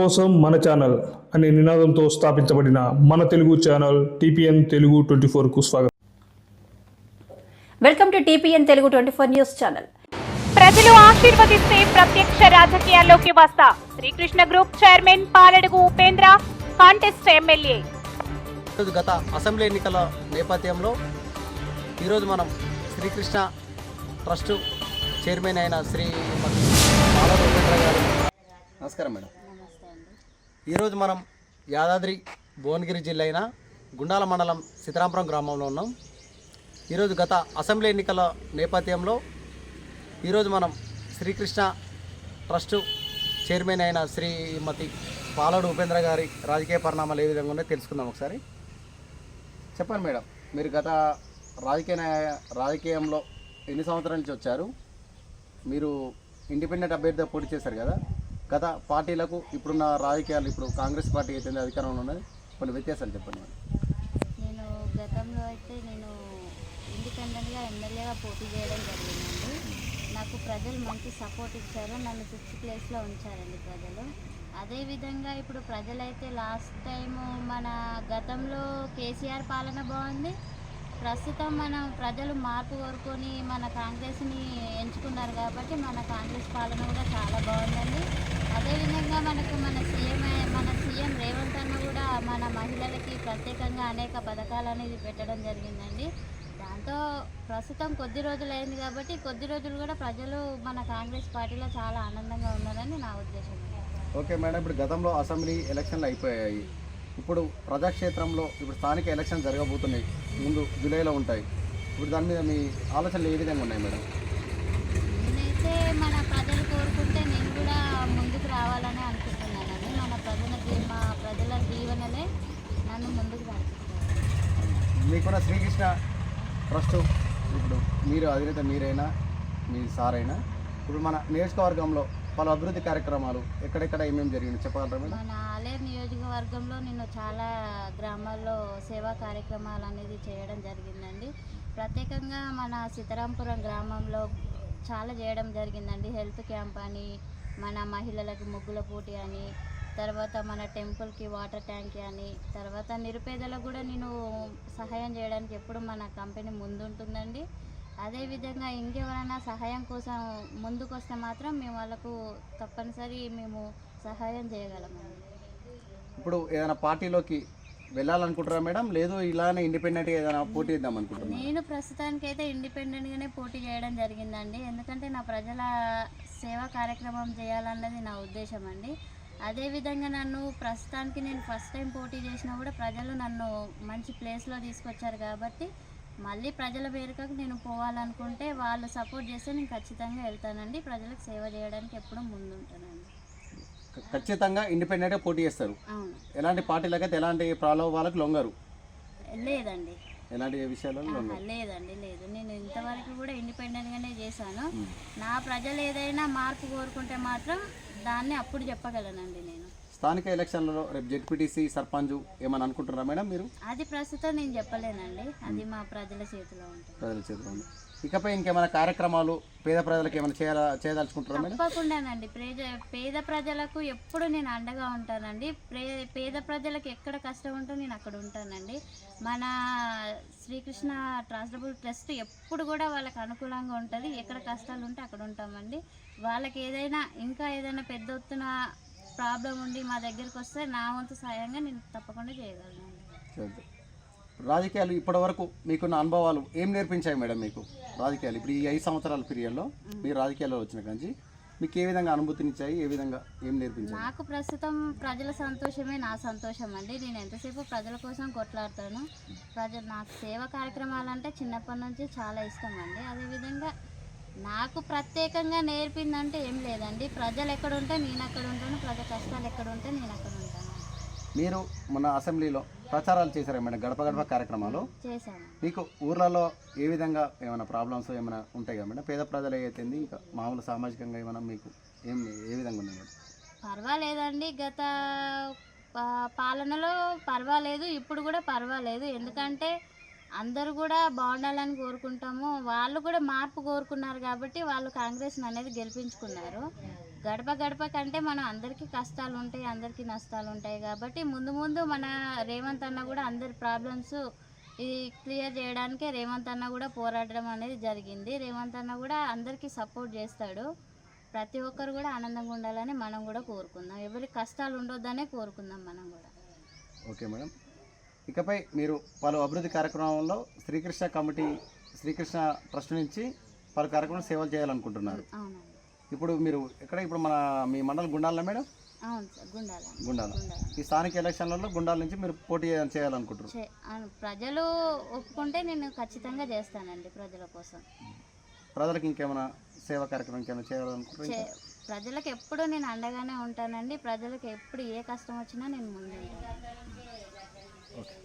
కోసం మన ఛానల్ అనే నినాదంతో స్థాపించబడిన మన Telugu channel TPN Telugu twenty ఫోర్కు స్వాగతం. Welcome to TPN Telugu twenty four news channel. ప్రజలు ఆశీర్వదిస్తే ప్రత్యక్ష రాజకీయాల్లోకి వస్తా. Srikrishna group chairman Paladugu Upendra contest MLA. గత అసెంబ్లీ ఎన్నికల నేపథ్యంలో ఈరోజు మనం శ్రీకృష్ణ ట్రస్ట్ చైర్మన్ అయిన శ్రీ నమస్కారం మేడం. ఈరోజు మనం యాదాద్రి భువనగిరి జిల్లా అయిన గుండాల మండలం సీతారాంపురం గ్రామంలో ఉన్నాం. ఈరోజు గత అసెంబ్లీ ఎన్నికల నేపథ్యంలో ఈరోజు మనం శ్రీకృష్ణ ట్రస్ట్ చైర్మన్ అయిన శ్రీమతి పాలడు ఉపేంద్ర గారి రాజకీయ పరిణామాలు ఏ విధంగా ఉన్నాయో తెలుసుకుందాం ఒకసారి. చెప్పండి మేడం మీరు గత రాజకీయ నాయ- రాజకీయంలో ఎన్ని సంవత్సరాల నుంచి వచ్చారు? మీరు ఇండిపెండెంట్ అభ్యర్థిగా పోటీ చేశారు కదా? గత పార్టీలకు ఇప్పుడున్న రాజకీయాలు ఇప్పుడు కాంగ్రెస్ పార్టీ అయితే అధికారంలో ఉన్నది. కొన్ని వ్యత్యాసాలు చెప్పండి నేను గతంలో అయితే నేను ఇండిపెండెంట్గా ఎమ్మెల్యేగా పోటీ చేయడం జరిగిందండి. నాకు ప్రజలు మంచి సపోర్ట్ ఇచ్చారు నన్ను ఫిఫ్త్ ప్లేస్లో ఉంచారండి ప్రజలు. అదేవిధంగా ఇప్పుడు ప్రజలైతే లాస్ట్ టైం మన గతంలో కేసీఆర్ పాలన బాగుంది ప్రస్తుతం మనం ప్రజలు మార్పు కోరుకొని మన కాంగ్రెస్ని ఎంచుకున్నారు కాబట్టి మన కాంగ్రెస్ పాలన కూడా చాలా బాగుందండి. అదేవిధంగా మనకు మన సీఎం మన సీఎం రేవంత్ అన్న కూడా మన మహిళలకి ప్రత్యేకంగా అనేక పథకాలు అనేది పెట్టడం జరిగిందండి. దాంతో ప్రస్తుతం కొద్ది రోజులు అయింది కాబట్టి కొద్ది రోజులు కూడా ప్రజలు మన కాంగ్రెస్ పార్టీలో చాలా ఆనందంగా ఉన్నారని నా ఉద్దేశం. ఓకే మేడం ఇప్పుడు గతంలో అసెంబ్లీ ఎలక్షన్లు అయిపోయాయి. ఇప్పుడు ప్రజాక్షేత్రంలో ఇప్పుడు స్థానిక ఎలక్షన్ జరగబోతున్నాయి. ముందు జూలైలో ఉంటాయి. ఇప్పుడు దాని మీద మీ ఆలోచనలు ఏ విధంగా ఉన్నాయి మేడం? నేనైతే మన ప్రజలు కోరుకుంటే నేను కూడా ముందుకు రావాలని అనుకుంటున్నానండి మన ప్రజల మా ప్రజల దీవెనలే నన్ను ముందుకు మీకున్న శ్రీకృష్ణ ట్రస్ట్ ఇప్పుడు మీరు అధినేత మీరైనా మీ సార్ అయినా ఇప్పుడు మన నియోజకవర్గంలో పలు అభివృద్ధి కార్యక్రమాలు ఎక్కడెక్కడ ఏమేమి జరిగింది? చెప్పగలరా మేడం? మన ఆలేరు నియోజకవర్గంలో నేను చాలా గ్రామాల్లో సేవా కార్యక్రమాలు అనేది చేయడం జరిగిందండి. ప్రత్యేకంగా మన సీతారాంపురం గ్రామంలో చాలా చేయడం జరిగిందండి. హెల్త్ క్యాంప్ అని మన మహిళలకి ముగ్గుల పోటీ అని తర్వాత మన టెంపుల్కి వాటర్ ట్యాంక్ అని తర్వాత నిరుపేదలకు కూడా నేను సహాయం చేయడానికి ఎప్పుడు మన కంపెనీ ముందుంటుందండి. అదేవిధంగా ఇంకెవరైనా సహాయం కోసం ముందుకు వస్తే మాత్రం మేము వాళ్ళకు తప్పనిసరి మేము సహాయం చేయగలమండి ఇప్పుడు ఏదైనా పార్టీలోకి వెళ్ళాలనుకుంటారా మేడం? లేదు ఇలానే ఇండిపెండెంట్గా ఏదైనా పోటీ ఇద్దాం అనుకుంటున్నారా? నేను ప్రస్తుతానికి అయితే ఇండిపెండెంట్గానే పోటీ చేయడం జరిగిందండి. ఎందుకంటే నా ప్రజల సేవా కార్యక్రమం చేయాలన్నది నా ఉద్దేశం అండి. అదేవిధంగా నన్ను ప్రస్తుతానికి నేను ఫస్ట్ టైం పోటీ చేసినా కూడా ప్రజలు నన్ను మంచి ప్లేస్లో తీసుకొచ్చారు కాబట్టి మళ్ళీ ప్రజల పేరుకకు నేను పోవాలనుకుంటే వాళ్ళు సపోర్ట్ చేస్తే నేను ఖచ్చితంగా వెళ్తానండి. ప్రజలకు సేవ చేయడానికి ఎప్పుడూ ముందుంటానండి. ఖచ్చితంగా ఇండిపెండెంట్గా పోటీ చేస్తారు. అవును. ఎలాంటి పార్టీలకైతే ఎలాంటి ప్రలోభాలకు లొంగరు. లేదండి. ఎలాంటి విషయాలలో లేదండి లేదు. నేను ఇంతవరకు కూడా ఇండిపెండెంట్గానే చేశాను. నా ప్రజలు ఏదైనా మార్పు కోరుకుంటే మాత్రం దాన్ని అప్పుడు చెప్పగలనండి నేను. స్థానిక ఎలక్షన్లలో రేపు జెడ్పీటీసీ సర్పంచ్ ఏమని అనుకుంటున్నారా మేడం మీరు? అది ప్రస్తుతం నేను చెప్పలేనండి. అది మా ప్రజల చేతిలో ఉంటుంది. ప్రజల చేతిలో ఉంది. ఇకపై ఇంకేమైనా కార్యక్రమాలు పేద ప్రజలకు ఏమైనా చేయాల చేయదలుచుకుంటారా మేడం? తప్పకుండానండి. పేద పేద ప్రజలకు ఎప్పుడు నేను అండగా ఉంటానండి. ప్రే పేద ప్రజలకు ఎక్కడ కష్టం ఉంటో నేను అక్కడ ఉంటానండి. మన శ్రీకృష్ణ ట్రాన్స్టబుల్ ట్రస్ట్ ఎప్పుడు కూడా వాళ్ళకి అనుకూలంగా ఉంటుంది. ఎక్కడ కష్టాలు ఉంటే అక్కడ ఉంటామండి. వాళ్ళకి ఏదైనా ఇంకా ఏదైనా పెద్ద ఎత్తున ప్రాబ్లం ఉండి మా దగ్గరికి వస్తే నా వంతు సాయంగా నేను తప్పకుండా చేయగలను. రాజకీయాలు ఇప్పటివరకు మీకున్న అనుభవాలు ఏం నేర్పించాయి మేడం మీకు? రాజకీయాలు. ఇప్పుడు ఈ ఐదు సంవత్సరాల పీరియడ్లో మీరు రాజకీయాల్లో వచ్చిన కంచి మీకు ఏ విధంగా అనుభూతినిచ్చాయి? ఏ విధంగా ఏం నేర్పించాయి? నాకు ప్రస్తుతం ప్రజల సంతోషమే నా సంతోషం అండి. నేను ఎంతసేపు ప్రజల కోసం కొట్లాడతాను? ప్రజలు నాకు సేవ కార్యక్రమాలు అంటే చిన్నప్పటి నుంచి చాలా ఇష్టం అండి. అదేవిధంగా నాకు ప్రత్యేకంగా నేర్పిందంటే ఏం లేదండి. ప్రజలు ఎక్కడ ఉంటే నేను అక్కడ ఉంటాను ప్రజల కష్టాలు ఎక్కడ ఉంటే నేను అక్కడ ఉంటాను మీరు మన అసెంబ్లీలో ప్రచారాలు చేశారా మేడం? గడప గడప కార్యక్రమాలు? చేశాను. మీకు ఊర్లలో ఏ విధంగా ఏమైనా ప్రాబ్లమ్స్ ఏమైనా ఉంటాయి కదా మేడం? పేద ప్రజలు అయితే ఇంకా మామూలు సామాజికంగా ఏమైనా మీకు ఏం ఏ విధంగా ఉన్నాయి మేడం? పర్వాలేదండి. గత పాలనలో పర్వాలేదు. ఇప్పుడు కూడా పర్వాలేదు. ఎందుకంటే అందరూ కూడా బాగుండాలని కోరుకుంటాము. వాళ్ళు కూడా మార్పు కోరుకున్నారు కాబట్టి వాళ్ళు కాంగ్రెస్ని అనేది గెలిపించుకున్నారు. గడప గడప కంటే మనం అందరికీ కష్టాలు ఉంటాయి అందరికీ నష్టాలు ఉంటాయి కాబట్టి ముందు ముందు మన రేవంత్ అన్న కూడా అందరి ప్రాబ్లమ్స్ ఇది క్లియర్ చేయడానికే రేవంత్ అన్న కూడా పోరాడడం అనేది జరిగింది. రేవంత్ అన్న కూడా అందరికీ సపోర్ట్ చేస్తాడు. ప్రతి ఒక్కరు కూడా ఆనందంగా ఉండాలని మనం కూడా కోరుకుందాం. ఎవరికి కష్టాలు ఉండొద్దనే కోరుకుందాం మనం కూడా. ఓకే మేడం ఇకపై మీరు పలు అభివృద్ధి కార్యక్రమంలో శ్రీకృష్ణ కమిటీ శ్రీకృష్ణ ట్రస్ట్ నుంచి పలు కార్యక్రమాలు సేవలు చేయాలనుకుంటున్నారు. ఇప్పుడు మీరు ఎక్కడ? ఇప్పుడు మన మీ మండలం గుండాల మేడం? గుండాల. ఈ స్థానిక ఎలక్షన్లలో గుండాల నుంచి మీరు పోటీ చేయ- చేయాలనుకుంటున్నారు ప్రజలు ఒప్పుకుంటే నేను ఖచ్చితంగా చేస్తానండి ప్రజల కోసం. ప్రజలకు ఇంకేమైనా సేవా కార్యక్రమం ఇంకేమైనా చేయాలనుకుంటున్నారు? ప్రజలకు ఎప్పుడూ నేను అండగానే ఉంటానండి. ప్రజలకు ఎప్పుడు ఏ కష్టం వచ్చినా నేను ముందు ఓకే